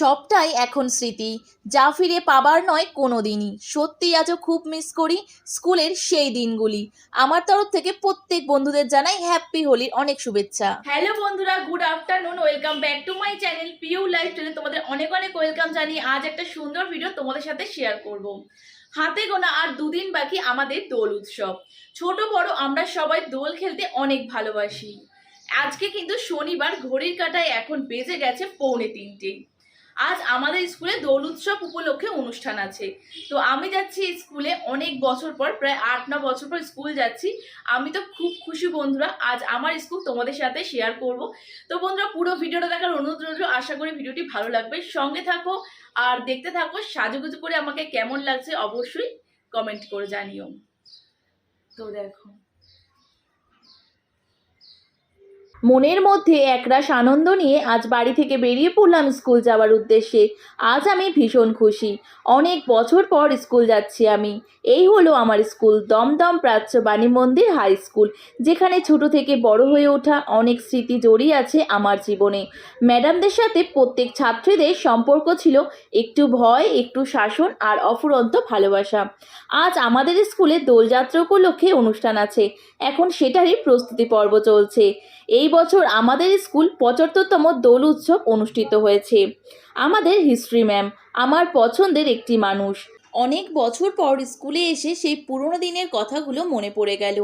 সবটাই এখন স্মৃতি, যা ফিরে পাবার নয় কোনো দিনই সত্যি আজও খুব মিস করি স্কুলের সেই দিনগুলি। আমার তরফ থেকে প্রত্যেক বন্ধুদের জানাই হ্যাপি হোলির অনেক শুভেচ্ছা। হ্যালো বন্ধুরা good afternoon welcome back to my channel Piu life channel তোমাদের অনেক অনেক ওয়েলকাম জানিয়ে আজ একটা সুন্দর ভিডিও তোমাদের সাথে শেয়ার করব। হাতে গোনা আর দুদিন বাকি আমাদের দোল উৎসব। ছোট বড় আমরা সবাই দোল খেলতে অনেক ভালোবাসি। আজকে কিন্তু শনিবার ঘড়ির কাটায় এখন বেজে গেছে পৌনে তিনটে। আজ আমাদের স্কুলে দোল উৎসব উপলক্ষে অনুষ্ঠান আছে। তো আমি যাচ্ছি স্কুলে অনেক বছর পর, প্রায় আট ন বছর পর স্কুল যাচ্ছি। আমি তো খুব খুশি বন্ধুরা, আজ আমার স্কুল তোমাদের সাথে শেয়ার করব। তো বন্ধুরা, পুরো ভিডিওটা দেখার অনুরোধ আশা করি ভিডিওটি ভালো লাগবে। সঙ্গে থাকো আর দেখতে থাকো, সাজুগুজু করে আমাকে কেমন লাগছে অবশ্যই কমেন্ট করে জানিও। তো দেখো। মনের মধ্যে একরাশ আনন্দ নিয়ে আজ বাড়ি থেকে বেরিয়ে পড়লাম স্কুল যাওয়ার উদ্দেশ্যে। আজ আমি ভীষণ খুশি। অনেক বছর পর স্কুল যাচ্ছি আমি। এই হলো আমার স্কুল, দমদম প্রাচ্য বাণী মন্দির হাই স্কুল, যেখানে ছোট থেকে বড় হয়ে ওঠা অনেক স্মৃতি জড়িয়ে আছে আমার জীবনে। ম্যাডামদের সাথে প্রত্যেক ছাত্রীদের সম্পর্ক ছিল একটু ভয়, একটু শাসন আর অফুরন্ত ভালোবাসা। আজ আমাদের স্কুলে দোলযাত্রা উপলক্ষে অনুষ্ঠান আছে। এখন সেটারই প্রস্তুতি পর্ব চলছে। এই বছর আমাদের স্কুল পঁচাত্তরতম দোল উৎসব অনুষ্ঠিত হয়েছে। আমাদের হিস্ট্রি ম্যাম আমার পছন্দের একটি মানুষ। অনেক বছর পর স্কুলে এসে সেই পুরনো দিনের কথাগুলো মনে পড়ে গেল।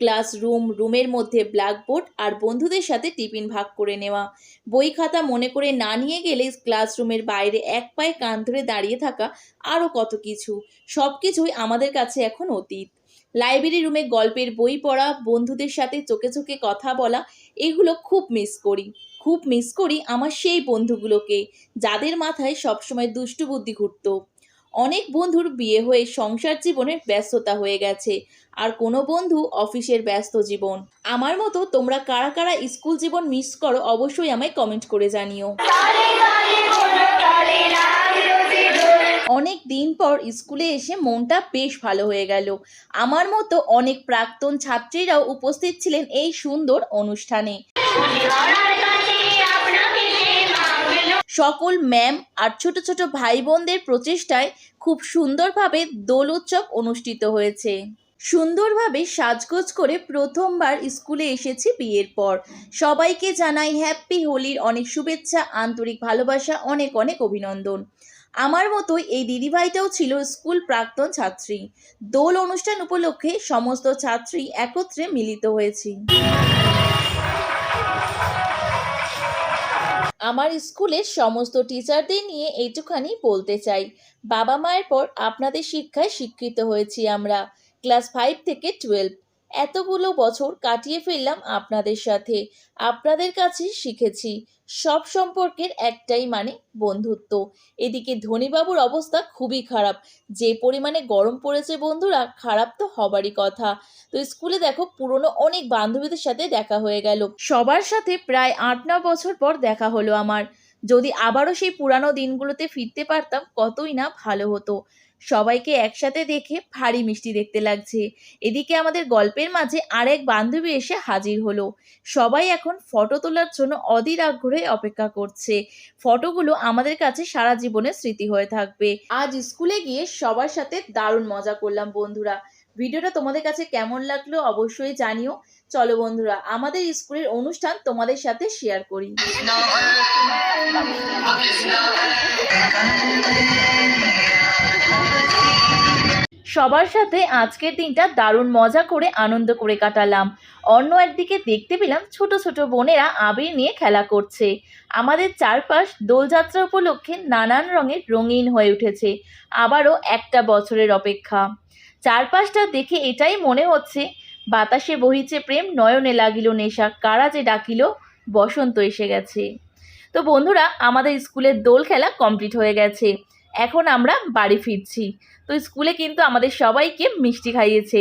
ক্লাসরুম, রুমের মধ্যে ব্ল্যাকবোর্ড আর বন্ধুদের সাথে টিফিন ভাগ করে নেওয়া। বই খাতা মনে করে না নিয়ে গেলে ক্লাসরুমের বাইরে এক পায়ে কান ধরে দাঁড়িয়ে থাকা আরও কত কিছু। সব কিছুই আমাদের কাছে এখন অতীত। লাইব্রেরি রুমে গল্পের বই পড়া, বন্ধুদের সাথে চোখে চোখে কথা বলা, এগুলো খুব মিস করি। খুব মিস করি আমার সেই বন্ধুগুলোকে, যাদের মাথায় সবসময় দুষ্টু বুদ্ধি ঘুরতো। অনেক বন্ধুর বিয়ে হয়ে সংসার জীবনের ব্যস্ততা হয়ে গেছে। আর কোনো বন্ধু অফিসের ব্যস্ত জীবন। আমার মতো তোমরা কারা কারা স্কুল জীবন মিস করো, অবশ্যই আমায় কমেন্ট করে জানিও। পর স্কুলে এসে মনটা বেশ ভালো হয়ে গেল। আমার মতো অনেক প্রাক্তন ছাত্রীরাও উপস্থিত ছিলেন এই সুন্দর অনুষ্ঠানে। সকল ম্যাম আর ছোট ছোট ভাই বোনদের প্রচেষ্টায় খুব সুন্দরভাবে দোল উৎসব অনুষ্ঠিত হয়েছে। সুন্দরভাবে সাজগোজ করে প্রথমবার স্কুলে এসেছি বিয়ের পর। সবাইকে জানাই হ্যাপি হোলির অনেক শুভেচ্ছা, আন্তরিক ভালোবাসা, অনেক অনেক অভিনন্দন। আমার মতোই এই দিদিভাইটাও ছিল স্কুল প্রাক্তন ছাত্রী। দোল অনুষ্ঠান উপলক্ষে সমস্ত ছাত্রী একত্রে মিলিত হয়েছি। আমার স্কুলের সমস্ত টিচারদের নিয়ে এইটুখানি বলতে চাই। বাবা মায়ের পর আপনাদের শিক্ষায় শিক্ষিত হয়েছি আমরা। ক্লাস ফাইভ থেকে টুয়েলভ। এতগুলো বছর কাটিয়ে ফেললাম আপনাদের সাথে। আপনাদের কাছে শিখেছি। সব সম্পর্কের একটাই মানে বন্ধুত্ব। এদিকে ধনীবাবুর অবস্থা খুবই খারাপ। যে পরিমাণে গরম পড়েছে বন্ধুরা, খারাপ তো হবারই কথা। তো স্কুলে দেখো, পুরনো অনেক বান্ধবীদের সাথে দেখা হয়ে গেল। সবার সাথে প্রায় আট ন বছর পর দেখা হলো আমার। যদি আবারও সেই পুরানো দিনগুলোতে ফিরতে পারতাম, কতই না ভালো হতো। সবাইকে একসাথে দেখে ভারী মিষ্টি দেখতে লাগছে। এদিকে আমাদের গল্পের মাঝে আরেক বান্ধবী এসে হাজির হলো। সবাই এখন ফটো তোলার জন্য অধীর আগ্রহে অপেক্ষা করছে। ফটোগুলো আমাদের কাছে সারা জীবনের স্মৃতি হয়ে থাকবে। আজ স্কুলে গিয়ে সবার সাথে দারুণ মজা করলাম বন্ধুরা। ভিডিওটা তোমাদের কাছে কেমন লাগল অবশ্যই জানিও। চলো বন্ধুরা, আমাদের স্কুলের অনুষ্ঠান তোমাদের সাথে শেয়ার করি। সবার সাথে আজকের দিনটা দারুণ মজা করে, আনন্দ করে কাটালাম। অন্য একদিকে দেখতে পেলাম ছোট ছোট বোনেরা আবির নিয়ে খেলা করছে। আমাদের চারপাশ দোলযাত্রা উপলক্ষে নানান রঙের রঙিন হয়ে উঠেছে। আবারও একটা বছরের অপেক্ষা। চারপাশটা দেখে এটাই মনে হচ্ছে, বাতাসে বহিছে প্রেম, নয়নে লাগিল নেশা, কারা যে ডাকিল, বসন্ত এসে গেছে। তো বন্ধুরা, আমাদের স্কুলের দোল খেলা কমপ্লিট হয়ে গেছে। এখন আমরা বাড়ি ফিরছি। তো স্কুলে কিন্তু আমাদের সবাইকে মিষ্টি খাইয়েছে।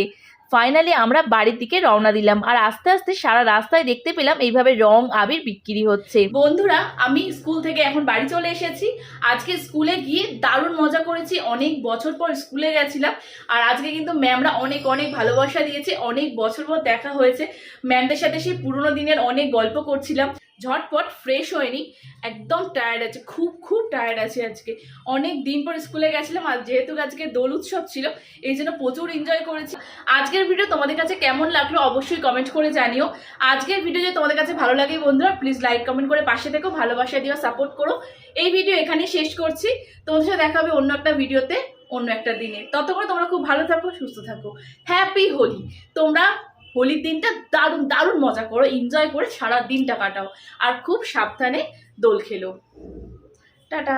ফাইনালি আমরা বাড়ির দিকে রওনা দিলাম আর আস্তে আস্তে সারা রাস্তায় দেখতে পেলাম এইভাবে রং আবির বিক্রি হচ্ছে। বন্ধুরা, আমি স্কুল থেকে এখন বাড়ি চলে এসেছি। আজকে স্কুলে গিয়ে দারুণ মজা করেছি। অনেক বছর পর স্কুলে গেছিলাম আর আজকে কিন্তু ম্যামরা অনেক অনেক ভালোবাসা দিয়েছে। অনেক বছর পর দেখা হয়েছে। ম্যামদের সাথে সেই পুরোনো দিনের অনেক গল্প করছিলাম। ঝটপট ফ্রেশ হয়নি একদম টায়ার্ড আছে, খুব খুব টায়ার্ড আছে আজকে। অনেক দিন পর স্কুলে গেছিলাম আর যেহেতু আজকে দোল উৎসব ছিল, এই জন্য প্রচুর এনজয় করেছি। আজকের ভিডিও তোমাদের কাছে কেমন লাগল অবশ্যই কমেন্ট করে জানিও। আজকের ভিডিও যদি তোমাদের কাছে ভালো লাগে বন্ধুরা প্লিজ লাইক কমেন্ট করে পাশে থেকো, ভালোবাসা দিও সাপোর্ট করো। এই ভিডিও এখানেই শেষ করছি। তোমাদের সাথে দেখা হবে অন্য একটা ভিডিওতে অন্য একটা দিনে। ততক্ষণ তোমরা খুব ভালো থাকো, সুস্থ থাকো। হ্যাপি হোলি তোমরা হোলির দিনটা দারুণ দারুণ মজা করো এনজয় করে সারা দিনটা কাটাও। আর খুব সাবধানে দোল খেলো। টাটা!